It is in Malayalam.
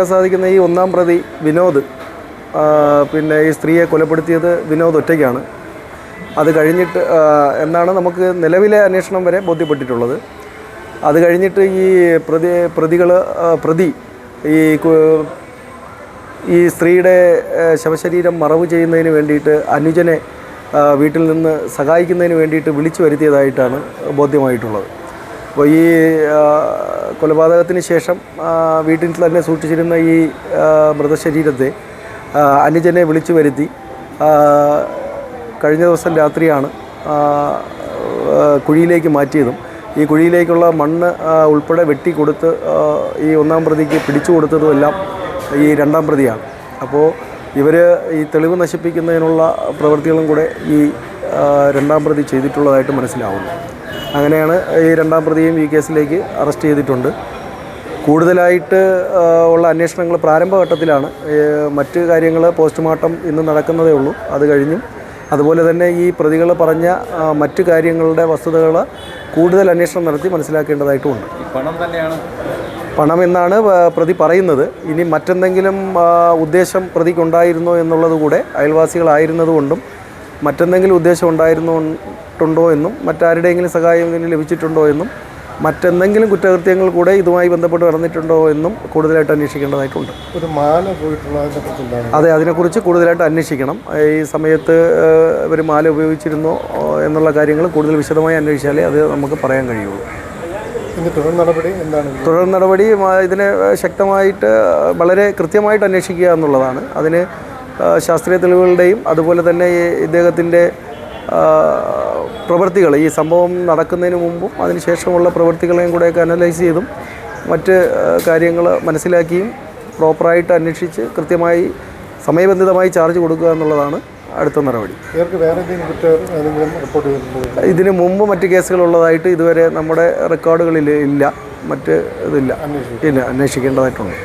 സാധിക്കുന്ന ഈ ഒന്നാം പ്രതി വിനോദ് പിന്നെ ഈ സ്ത്രീയെ കൊലപ്പെടുത്തിയത് വിനോദ് ഒറ്റയ്ക്കാണ്. അത് കഴിഞ്ഞിട്ട് എന്നാണ് നമുക്ക് നിലവിലെ അന്വേഷണം വരെ ബോധ്യപ്പെട്ടിട്ടുള്ളത്. അത് കഴിഞ്ഞിട്ട് ഈ പ്രതി പ്രതികൾ പ്രതി ഈ ഈ സ്ത്രീയുടെ ശവശരീരം മറവ് ചെയ്യുന്നതിന് വേണ്ടിയിട്ട് അനുജനെ വീട്ടിൽ നിന്ന് സഹായിക്കുന്നതിന് വേണ്ടിയിട്ട് വിളിച്ചു വരുത്തിയതായിട്ടാണ് ബോധ്യമായിട്ടുള്ളത്. അപ്പോൾ ഈ കൊലപാതകത്തിന് ശേഷം വീട്ടിൽ തന്നെ സൂക്ഷിച്ചിരുന്ന ഈ മൃതശരീരത്തെ അനുജനെ വിളിച്ചു വരുത്തി. കഴിഞ്ഞ ദിവസം രാത്രിയാണ് കുഴിയിലേക്ക് മാറ്റിയതും. ഈ കുഴിയിലേക്കുള്ള മണ്ണ് ഉൾപ്പെടെ വെട്ടി കൊടുത്ത് ഈ ഒന്നാം പ്രതിക്ക് പിടിച്ചു കൊടുത്തതുമെല്ലാം ഈ രണ്ടാം പ്രതിയാണ്. അപ്പോൾ ഇവർ ഈ തെളിവ് നശിപ്പിക്കുന്നതിനുള്ള പ്രവൃത്തികളും കൂടെ ഈ രണ്ടാം പ്രതി ചെയ്തിട്ടുള്ളതായിട്ട് മനസ്സിലാവുന്നു. അങ്ങനെയാണ് ഈ രണ്ടാം പ്രതിയും ഈ കേസിലേക്ക് അറസ്റ്റ് ചെയ്തിട്ടുണ്ട്. കൂടുതലായിട്ട് ഉള്ള അന്വേഷണങ്ങൾ പ്രാരംഭഘട്ടത്തിലാണ് മറ്റ് കാര്യങ്ങൾ പോസ്റ്റ്മോർട്ടം ഇന്ന് നടക്കുന്നതേ ഉള്ളൂ. അത് കഴിഞ്ഞും. അതുപോലെ തന്നെ ഈ പ്രതികൾ പറഞ്ഞ മറ്റു കാര്യങ്ങളുടെ വസ്തുതകൾ കൂടുതൽ അന്വേഷണം നടത്തി മനസ്സിലാക്കേണ്ടതായിട്ടുമുണ്ട് പണം തന്നെയാണ്. പണം എന്നാണ് പ്രതി പറയുന്നത്. ഇനി മറ്റെന്തെങ്കിലും ഉദ്ദേശം പ്രതിക്കുണ്ടായിരുന്നോ എന്നുള്ളത് കൂടെ അയൽവാസികളായിരുന്നതുകൊണ്ടും മറ്റെന്തെങ്കിലും ഉദ്ദേശം ഉണ്ടായിരുന്നുണ്ടോ എന്നും മറ്റാരുടെയെങ്കിലും സഹായം ഇതിന് ലഭിച്ചിട്ടുണ്ടോ എന്നും മറ്റെന്തെങ്കിലും കുറ്റകൃത്യങ്ങൾ കൂടെ ഇതുമായി ബന്ധപ്പെട്ട് നടന്നിട്ടുണ്ടോ എന്നും കൂടുതലായിട്ട് അന്വേഷിക്കേണ്ടതായിട്ടുണ്ട്. ഒരു മാല പോയിട്ടുള്ളതിനെ കുറിച്ച് അതെ അതിനെക്കുറിച്ച് കൂടുതലായിട്ട് അന്വേഷിക്കണം. ഈ സമയത്ത് ഇവർ മാല ഉപയോഗിച്ചിരുന്നോ എന്നുള്ള കാര്യങ്ങൾ കൂടുതൽ വിശദമായി അന്വേഷിച്ചാലേ അത് നമുക്ക് പറയാൻ കഴിയുള്ളൂ. തുടർ നടപടി എന്താണ്? തുടർ നടപടി ഇതിനെ ശക്തമായിട്ട് വളരെ കൃത്യമായിട്ട് അന്വേഷിക്കുക എന്നുള്ളതാണ്. അതിന് ശാസ്ത്രീയ തെളിവുകളുടെയും അതുപോലെ തന്നെ ഈ ഇദ്ദേഹത്തിന്റെ പ്രവൃത്തികൾ ഈ സംഭവം നടക്കുന്നതിന് മുമ്പും അതിനുശേഷമുള്ള പ്രവൃത്തികളെയും കൂടെയൊക്കെ അനലൈസ് ചെയ്തും മറ്റ് കാര്യങ്ങൾ മനസ്സിലാക്കിയും പ്രോപ്പറായിട്ട് അന്വേഷിച്ച് കൃത്യമായി സമയബന്ധിതമായി ചാർജ് കൊടുക്കുക എന്നുള്ളതാണ് അടുത്ത നടപടി. ഇതിന് മുമ്പ് മറ്റ് കേസുകളുള്ളതായിട്ട് ഇതുവരെ നമ്മുടെ റെക്കോർഡുകളിൽ ഇല്ല. മറ്റ് ഇതില്ല. ഇല്ല അന്വേഷിക്കേണ്ടതായിട്ടുണ്ട്.